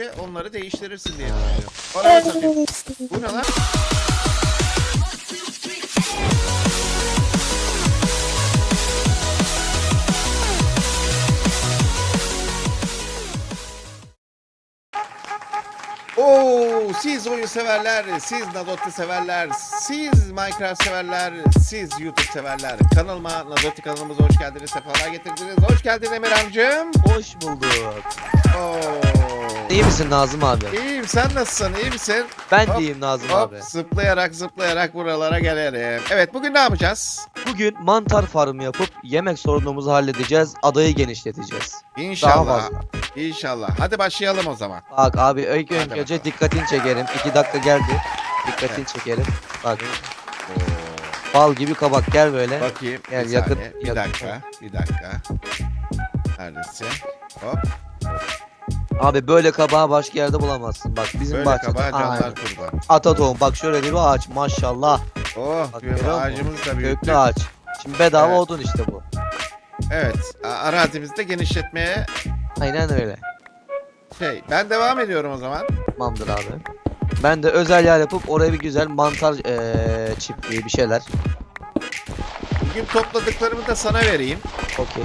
onları değiştirirsin diye düşünüyorum. Satayım. Bu ne lan? Oo, siz oyun severler, siz Nadotti severler, siz Minecraft severler, siz YouTube severler. Kanalıma, Nadotti kanalımıza hoş geldiniz, sefalar getirdiniz. Hoş geldin Emir amcım. Hoş bulduk. Oo. İyi misin Nazım abi? İyiyim, sen nasılsın, iyi misin? Ben Hop, de iyiyim Nazım Hop, abi. zıplayarak zıplayarak buralara gelelim. Evet, bugün ne yapacağız? Bugün mantar farmı yapıp yemek sorunumuzu halledeceğiz. Adayı genişleteceğiz. Daha İnşallah, fazla. inşallah. Hadi başlayalım o zaman. Bak abi ilk Hadi önce bakalım. dikkatini çekerim. 2 dakika geldi. Dikkatini çekerim. Bak Oo. bal gibi kabak gel böyle. Bakayım, Gel, bir yakın- saniye, bir yakın. dakika, bir dakika. Neredesin? Hop, Abi böyle kabağı başka yerde bulamazsın. Bak bizim böyle bahçede. kabağa canlar Aynen. kurban. Ata tohum bak şöyle bir ağaç maşallah. Oh, Bak, görüyor musun? ağacımız da büyüktü. Köklü ağaç. Şimdi bedava Evet. odun işte bu. Evet, a- arazimizde genişletmeye Aynen öyle. şey, ben devam ediyorum o zaman. Tamamdır abi. Ben de özel yer yapıp oraya bir güzel mantar eee çiftliği bir şeyler. Bugün topladıklarımı da sana vereyim. Okey.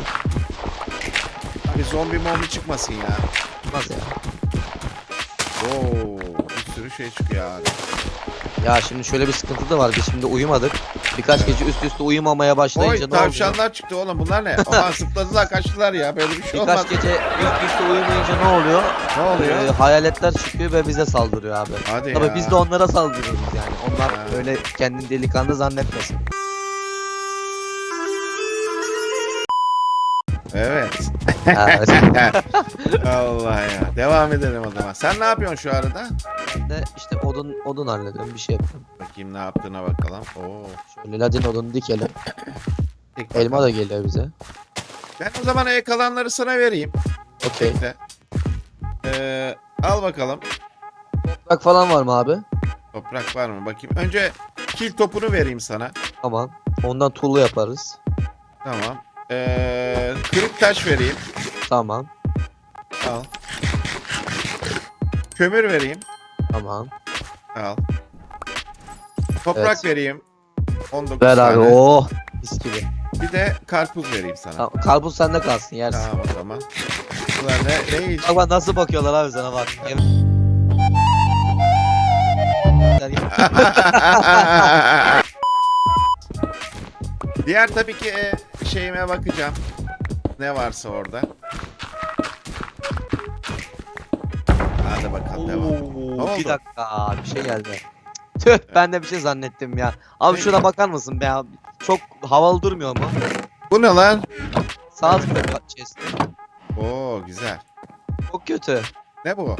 Bir zombi mombi çıkmasın ya. Nasıl ya? Oo, bir sürü şey çıkıyor abi. Ya şimdi şöyle bir sıkıntı da var. Biz şimdi uyumadık. Birkaç gece üst üste uyumamaya başlayınca Oy ne oluyor? tavşanlar çıktı oğlum bunlar ne? Aman zıpladılar kaçtılar ya böyle bir şey olmaz. Birkaç gece üst üste uyumayınca ne oluyor? Ne oluyor? Ee, hayaletler çıkıyor ve bize saldırıyor abi. Hadi Tabii ya. biz de onlara saldırıyoruz yani. Onlar Ha. öyle kendini delikanlı zannetmesin. Evet. Allah ya. Devam edelim o zaman. Sen ne yapıyorsun şu arada? de işte odun odun hallediyorum bir şey yapıyorum. Bakayım ne yaptığına bakalım. Oo. Şöyle ladin odunu dikelim. tek Elma da geliyor bize. Ben o zaman el kalanları sana vereyim. Okey. Bekle. Ee, al bakalım. Toprak falan var mı abi? Toprak var mı? Bakayım. Önce kil topunu vereyim sana. Tamam. Ondan tuğla yaparız. Tamam. Ee, kırık taş vereyim. Tamam. Al. Kömür vereyim. Tamam. Al. Toprak Evet. vereyim. 19 Ver abi. tane. Oh. Mis gibi. Bir de karpuz vereyim sana. Tamam. Karpuz sende kalsın yersin. Tamam o zaman. Ulan ne, iş? Bak bak nasıl bakıyorlar abi sana bak. Diğer tabii ki e, şeyime bakacağım. Ne varsa orada. Hadi bakalım devam. Oo, oldu? bir dakika bir şey geldi. Tüh ben de bir şey zannettim ya. Abi Ne? şuna bakar mısın be ya? Çok havalı durmuyor mu? Bu ne lan? Sağ tıkla chest. Oo güzel. Çok kötü. Ne bu?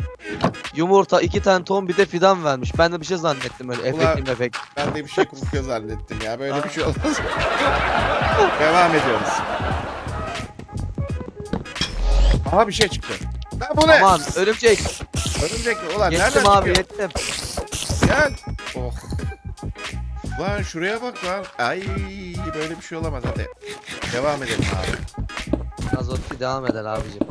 Yumurta, iki tane tohum bir de fidan vermiş. Ben de bir şey zannettim öyle Ulan- efektim efekt. Ben de bir şey kokuyor zannettim ya. Böyle bir şey olmaz. devam ediyoruz. Aha bir şey çıktı. Lan bu ne? Aman örümcek. Örümcek mi? Ulan nereden Yettim abi çıkıyor? yettim. Gel. Oh. Lan şuraya bak lan. Ay böyle bir şey olamaz hadi. Devam edelim abi. Azotki devam eder abicim.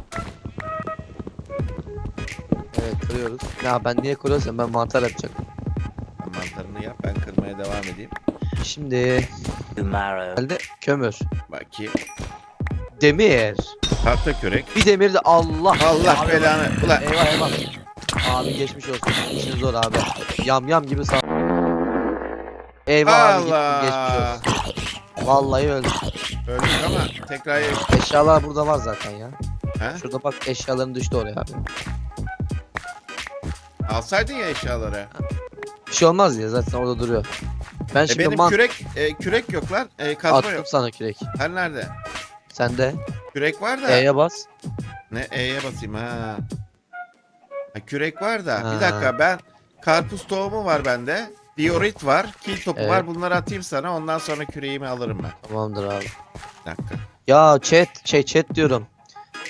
Kırıyoruz. Ya ben niye kırıyorsam ben mantar yapacaktım. Sen mantarını yap ben kırmaya devam edeyim. Şimdi Tomorrow. geldi kömür. Bakayım. Demir. Tahta kürek. Bir demir de Allah. Allah Abi, belanı. Ulan Eyvah eyvah. Abi geçmiş olsun. İşin zor abi. Yam yam gibi sağ. Eyvah abi gittim geçmiş Allah. olsun. Vallahi öldüm. Öldük ama tekrar Eşyalar burada var zaten ya. He? Şurada bak eşyaların düştü oraya abi. Alsaydın ya eşyaları. Bir şey olmaz ya zaten orada duruyor. Ben E şimdi benim man kürek e, kürek yok lan. E, kazma attım yok. sana kürek. Her nerede? Sen de Kürek var da. E'ye bas. Ne E'ye basayım ha. ha. Kürek var da. Ha. Bir dakika ben karpuz tohumu var bende. Diorit var. Kil topu Evet. var. Bunları atayım sana. Ondan sonra küreğimi alırım ben. Tamamdır abi. Bir dakika. Ya chat şey chat diyorum.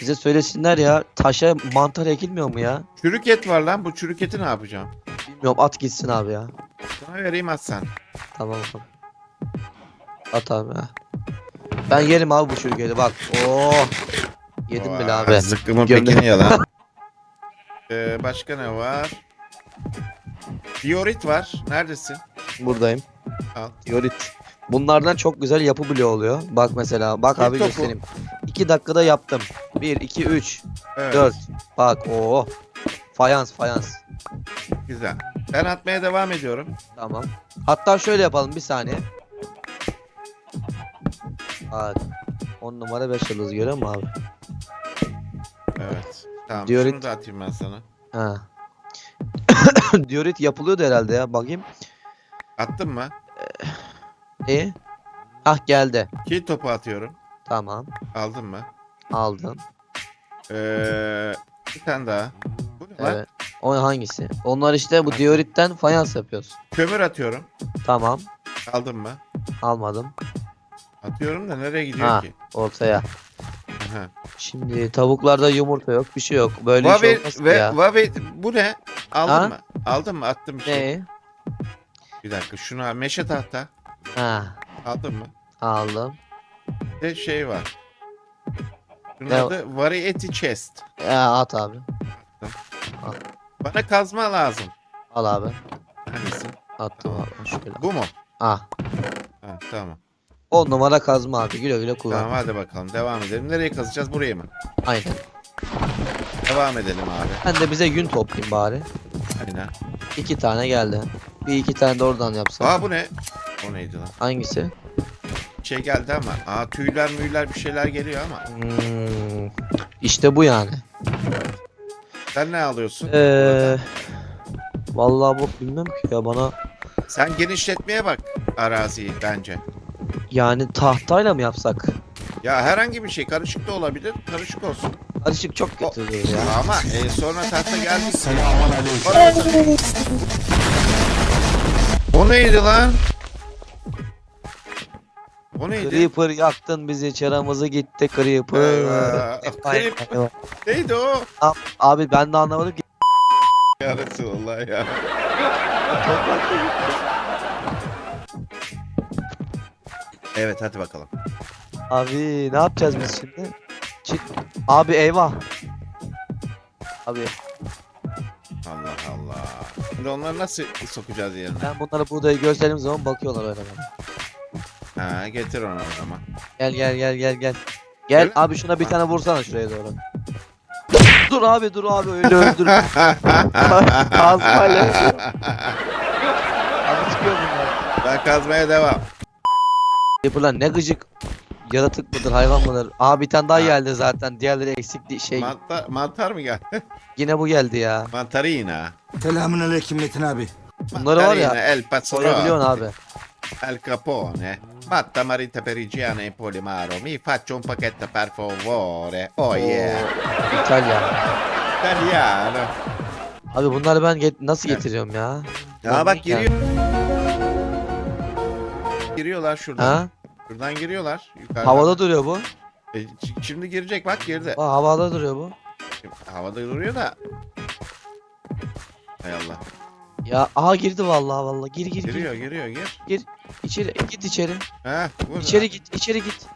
Bize söylesinler ya taşa mantar ekilmiyor mu ya? Çürük et var lan. Bu çürük eti ne yapacağım? Bilmiyorum at gitsin abi ya. Sana vereyim at sen. Tamam abi. At abi ha. Ben yerim abi bu çürügeli bak. Oo. Yedim bile Vay, abi. Zıkkımın Gömle- pekini yalan. Ee, başka ne var? Diorit var. Neredesin? Buradayım. Al. Diorit. Bunlardan çok güzel yapı bloğu oluyor. Bak mesela. Bak abi topu. göstereyim. 2 dakikada yaptım. 1, 2, 3, Evet. 4. Bak o. Fayans fayans. Güzel. Ben atmaya devam ediyorum. Tamam. Hatta şöyle yapalım bir saniye. Bak. 10 numara 5 yıldız görüyor musun abi? Evet. Tamam. Diorit. Şunu da atayım ben sana. Ha. Diorit yapılıyordu herhalde ya. Bakayım. Attın mı? İyi. Hah geldi. Kill topu atıyorum. Tamam. Aldın mı? Aldım. Ee, bir tane daha. Bu ne lan? Evet. O hangisi? Onlar işte bu dioritten fayans yapıyoruz. Kömür atıyorum. Tamam. Aldın mı? Almadım. Atıyorum da nereye gidiyor Ha. ki? Ortaya. Aha. Şimdi tavuklarda yumurta yok. Bir şey yok. Böyle iş Vavi, olmaz ki ve, ya. Vavi, bu ne? Aldın Ha? mı? Aldın mı? Attım bir şey. Ne? Bir dakika şunu al. Meşe tahta. Ha. Aldın mı? Aldım. Bir de şey var. Şunun Ne adı Variety Chest. Ya at abi. Bana kazma lazım. Al abi. Hangisi? Attım abi. Şöyle. Bu mu? Ah. Ha, tamam. 10 numara kazma abi. Güle güle kullan. Tamam hadi bakalım devam edelim. Nereye kazacağız? Buraya mı? Aynen. Devam edelim abi. Ben de bize yün toplayayım bari. Aynen. İki tane geldi. Bir iki tane de oradan yapsam. Aa bu ne? O neydi lan? Hangisi? Şey geldi ama. Aa tüyler müyler bir şeyler geliyor ama. Hmm. İşte bu yani. Sen ne alıyorsun? Ee, vallahi bu bilmem ki ya bana Sen genişletmeye bak araziyi bence. yani tahtayla mı yapsak? Ya herhangi bir şey karışık da olabilir. Karışık olsun. Karışık çok kötü olur ya. Ama e, sonra tahta geldi. Selamun aleyküm. O neydi lan? O neydi? Creeper yaktın bizi çaramızı gitti Creeper. Creeper. Neydi o? Abi ben de anlamadım ki. Ya Resulallah ya. Evet hadi bakalım. Abi ne yapacağız biz şimdi? Çit. Abi eyvah. Abi Allah Allah. Şimdi onları nasıl sokacağız yerine? ben bunlara buğdayı gösterdiğim zaman bakıyorlar öyle bana. Ha getir onu o zaman. Gel gel gel gel gel. Gel Öyle mi? abi şuna bir tane vursana şuraya doğru. Dur abi dur abi öyle öldür. Kazmayla. Abi çıkıyor bunlar. ben kazmaya devam. Creeper'lar ne gıcık yaratık mıdır hayvan mıdır? Aha bir tane daha Ha. geldi zaten. Diğerleri eksikti şey. Mantar, mantar mı geldi? Yine bu geldi ya. Mantarina. Selamun aleyküm Metin abi. Bunları var ya, Mantarina, El Pazzolo. Koyabiliyorsun abi. El Capone. Matta Marita Perigiana e Polimaro. Mi faccio un pacchetto per favore. Oh yeah. İtalya. Italiano. Abi bunları ben get- nasıl Evet. getiriyorum ya? Ya bak giriyor. Giriyorlar şuradan. Ha? Şuradan giriyorlar. Yukarıdan. Havada duruyor bu. E, şimdi girecek bak girdi. Aa, havada duruyor bu. Şimdi havada duruyor da. Hay Allah. Ya aha girdi vallahi vallahi. Gir gir Giriyor giriyor gir. gir. İçeri git içeri. Ha, vur. İçeri git içeri git.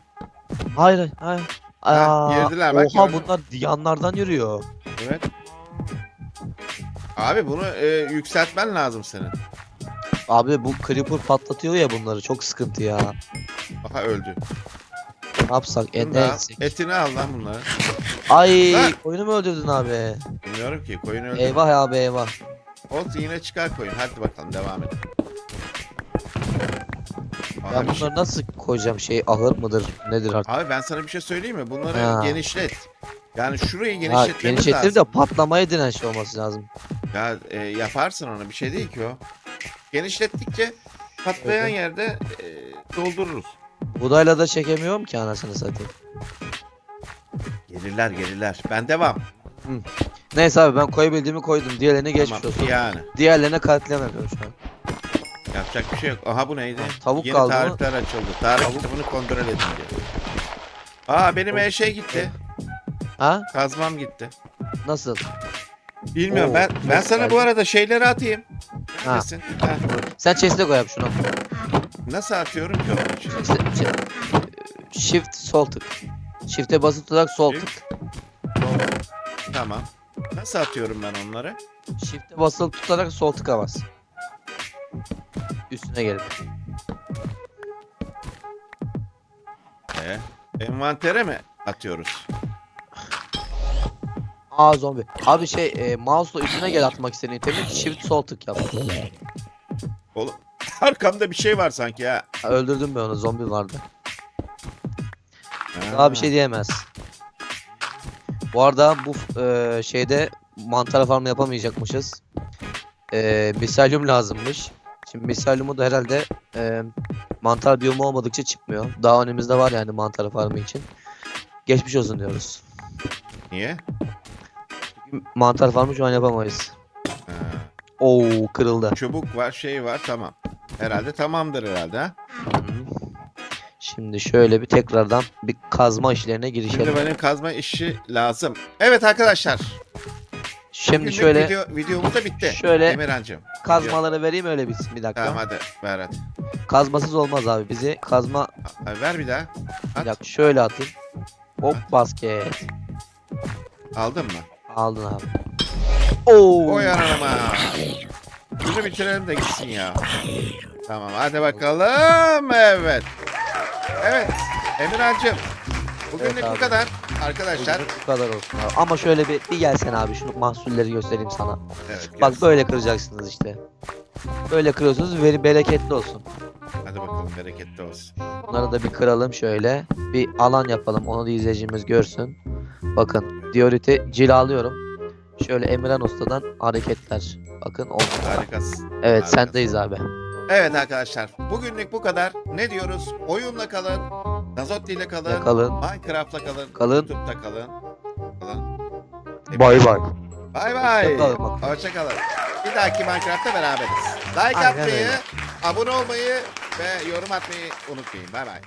Hayır hayır. Ha, Aa, girdiler, bak oha gördüm. bunlar yanlardan yürüyor. Evet. Abi bunu e, yükseltmen lazım senin. Abi bu creeper patlatıyor ya bunları çok sıkıntı ya. Aha öldü. Ne yapsak? E, Bunu ne da al. etsek? Etini al lan bunları. Ay Lan! oyunu mu öldürdün abi? Bilmiyorum ki koyun öldü. Eyvah abi eyvah. Olsun yine çıkar koyun. Hadi bakalım devam et. Ben Abi, bunları nasıl koyacağım şey ahır mıdır nedir artık? abi ben sana bir şey söyleyeyim mi? Bunları Ha. genişlet. Yani şurayı Ha, genişletmemiz genişletir lazım. de patlamaya dinen şey olması lazım. Ya e, yaparsın onu bir şey değil ki o. Genişlettikçe patlayan Evet. yerde e, doldururuz. Budayla da çekemiyorum ki anasını satayım. Gelirler gelirler. Ben devam. Neyse abi ben koyabildiğimi koydum. Diğerlerine geçmiş olsun. Yani. Diğerlerine katliam yapıyorum şu an. Yapacak bir şey yok. Aha bu neydi? Tavuk Yeni kaldı mı? tarifler açıldı. Tarih Tavuk. kitabını kontrol edin diyor. Aa benim e şey gitti. Ha? Kazmam gitti. Nasıl? Bilmiyorum Oo, ben ben sana bu arada şeyleri atayım. Ha. Neredesin? Ha. Sen chest'e koy abi şunu. Nasıl atıyorum ki onun için? İşte, şey- Shift sol tık. Shift'e basılı tutarak sol tık. Tamam. Nasıl atıyorum ben onları? Shift'e basılı tutarak sol tıka bas. Üstüne gelip. Ee, envantere mi atıyoruz? Aa zombi. Abi şey e, mouse'la üstüne gel atmak istediğin itemi shift sol tık yap. Oğlum arkamda bir şey var sanki ha. Ha, Öldürdüm ben onu zombi vardı. Ha. Daha bir şey diyemez. Bu arada bu e, şeyde mantar farmı yapamayacakmışız. E, misalyum lazımmış. Şimdi misalyumu da herhalde e, mantar biyomu olmadıkça çıkmıyor. Daha önümüzde var yani mantar farmı için. Geçmiş olsun diyoruz. Niye? Çünkü mantar farmı şu an yapamayız. Ha. Oo kırıldı. Çubuk var, şey var, tamam. Herhalde tamamdır herhalde ha. Hı. Şimdi şöyle bir tekrardan bir kazma işlerine girişelim. Şimdi benim kazma işi lazım. Evet arkadaşlar. Şimdi şöyle video, videomuz da bitti. şöyle Emirhan'cığım. kazmaları vereyim öyle bitsin bir dakika. Tamam hadi ver hadi. Kazmasız olmaz abi. Bizi kazma Ha, Ver bir daha. bir At. dakika şöyle atayım. Hop At. basket. Aldın mı? Aldın abi. Oo. Oy anama. Bunu bitirelim de gitsin ya. Tamam hadi bakalım. Evet. Evet. Emirhan'cığım. Bugünlük Evet bu kadar. Arkadaşlar. Bu kadar olsun abi. Ama şöyle bir, bir gelsen abi şunu mahsulleri göstereyim sana. Evet, Bak böyle kıracaksınız işte. Böyle kırıyorsunuz veri bereketli olsun. Hadi bakalım bereketli olsun. Bunları da bir kıralım şöyle. Bir alan yapalım. Onu da izleyicimiz görsün. Bakın dioriti cilalıyorum. Şöyle Emirhan Usta'dan hareketler. Bakın oldu. Harikasın. Evet Harikasın. sendeyiz abi. Evet arkadaşlar. Bugünlük bu kadar. Ne diyoruz? Oyunla kalın. Nazotti ile kalın. Kalın. Minecraft'la kalın. Kalın. YouTube'da kalın. Kalın. Bay bay. Bay bay. Hoşça kalın bakalım. Hoşça kalın. Bir dahaki Minecraft'ta beraberiz. Like Aynen atmayı, öyle. abone olmayı ve yorum atmayı unutmayın. Bay bay.